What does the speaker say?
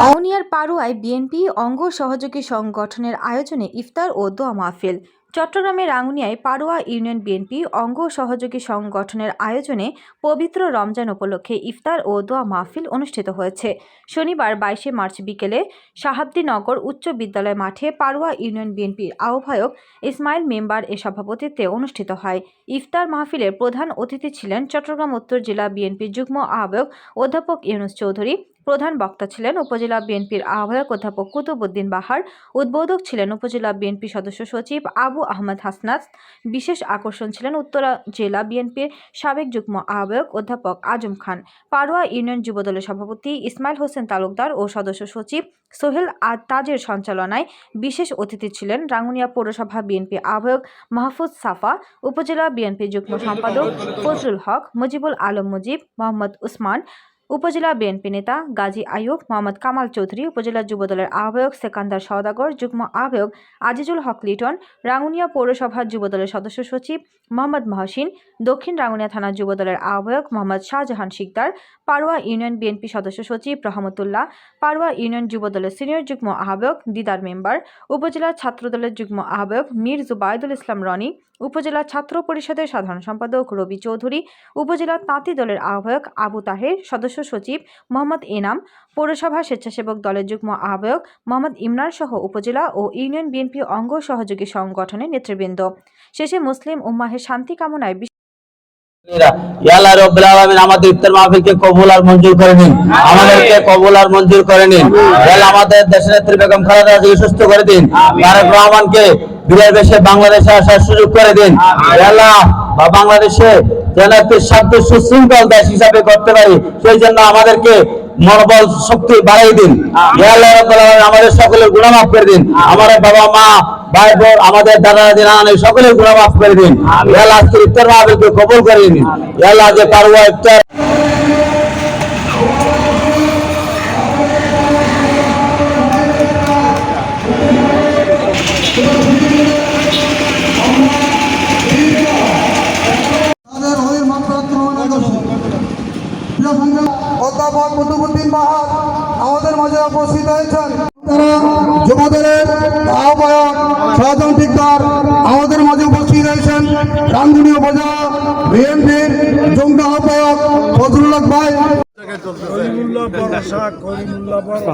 রাউনিয়ার পাড়ুয়ায় BNP অঙ্গ সহযোগী সংগঠনের আয়োজনে ইফতার ও দোয়া মাহফিল। চট্টগ্রামের রাঙ্গুনিয়ায় পাড়ুয়া ইউনিয়ন বিএনপি অঙ্গ সহযোগী সংগঠনের আয়োজনে পবিত্র রমজান উপলক্ষে ইফতার ও দোয়া মাহফিল অনুষ্ঠিত হয়েছে। শনিবার বাইশে মার্চ বিকেলে শাহাব্দীনগর উচ্চ বিদ্যালয় মাঠে পাড়ুয়া ইউনিয়ন বিএনপির আহ্বায়ক ইসমাইল মেম্বার এ সভাপতিত্বে অনুষ্ঠিত হয়। ইফতার মাহফিলের প্রধান অতিথি ছিলেন চট্টগ্রাম উত্তর জেলা বিএনপির যুগ্ম আহ্বায়ক অধ্যাপক ইউনুস চৌধুরী প্রধান বক্তা ছিলেন উপজেলা বিএনপির আহ্বায়ক অধ্যাপক কুতুবুদ্দিন বাহার, উদ্বোধক ছিলেন উপজেলা বিএনপি সদস্য সচিব আবু আহমদ হাসনাত, বিশেষ আকর্ষণ ছিলেন উত্তরা জেলা বিএনপির সাবেক যুগ্ম আহ্বায়ক অধ্যাপক আজম খান, পাড়ুয়া ইউনিয়ন যুবদলের সভাপতি ইসমাইল হোসেন তালুকদার ও সদস্য সচিব সোহেল আদ তাজের সঞ্চালনায় বিশেষ অতিথি ছিলেন রাঙ্গুনিয়া পৌরসভা বিএনপি আহ্বায়ক মাহফুজ সাফা, উপজেলা বিএনপি যুগ্ম সম্পাদক ফজলুল হক, মুজিবুল আলম মুজিব, মোহাম্মদ উসমান উপজেলা বিএনপি নেতা গাজী আইয়ুব মোহাম্মদ কামাল চৌধুরী, উপজেলা যুবদলের আহ্বায়ক সেকান্দার সওদাগর, যুগ্ম আহ্বায়ক আজিজুল হক লিটন, রাঙ্গুনিয়া পৌরসভার যুবদলের সদস্য সচিব মোহাম্মদ মহসিন, দক্ষিণ রাঙ্গুনিয়া থানা যুবদলের আহ্বায়ক মোহাম্মদ শাহজাহান শিকদার, পাড়ুয়া ইউনিয়ন বিএনপি সদস্য সচিব রহমতুল্লাহ, পাড়ুয়া ইউনিয়ন যুবদলের সিনিয়র যুগ্ম আহ্বায়ক দিদার মেম্বার, উপজেলা ছাত্রদলের যুগ্ম আহ্বায়ক মীর জুবাইদুল ইসলাম রনি, উপজেলা ছাত্র পরিষদের সাধারণ সম্পাদক রবি চৌধুরী, উপজেলা তাঁতি দলের আহ্বায়ক আবু তাহের, সদস্য সচিব মোহাম্মদ এনাম পৌরসভা স্বেচ্ছাসেবক দলের যুগ্ম আহ্বায়ক মোহাম্মদ ইমরান সহ উপজেলা ও ইউনিয়ন বিএনপি অঙ্গ সহযোগী সংগঠনের নেতৃবৃন্দ। শেষে মুসলিম উম্মাহের শান্তি কামনায় আমাদের ইফতার মাহফিলকে কবুল আর মঞ্জুর করে নিন। আমাদেরকে কবুল আর মঞ্জুর করে নিন। আমাদের দেশের নেত্রী বেগম খালেদা সুস্থ করে দিন। তারেক রহমানকে বিদায় বাংলাদেশে আসার সুযোগ করে দিন। বাংলাদেশে সুশৃঙ্খল দেশ হিসাবে করতে পারি সেই জন্য আমাদেরকে মনোবল শক্তি বাড়াই দিন। আমাদের সকলের গুণমাফ করে দিন। আমার বাবা মা ভাই বোন আমাদের দাদা দিনা নানা সকলের গুনাহ করে দিন। আজকের ইফতার মাহবিলকে কবল করে আল্লাহ যে পারওয়া ইফতার অধ্যাপক কুতুবুদ্দিন বাহার আমাদের মাঝে উপস্থিত হয়েছেন। তারা যুবদলের আহ্বায়ক শাহজাহান টিকদার আমাদের মাঝে উপস্থিত হয়েছেন। রাঙ্গুনি উপজেলা বিএনপির যুগ্ম আহ্বায়ক ফজলুল হক ভাই। করিমুল্লাহ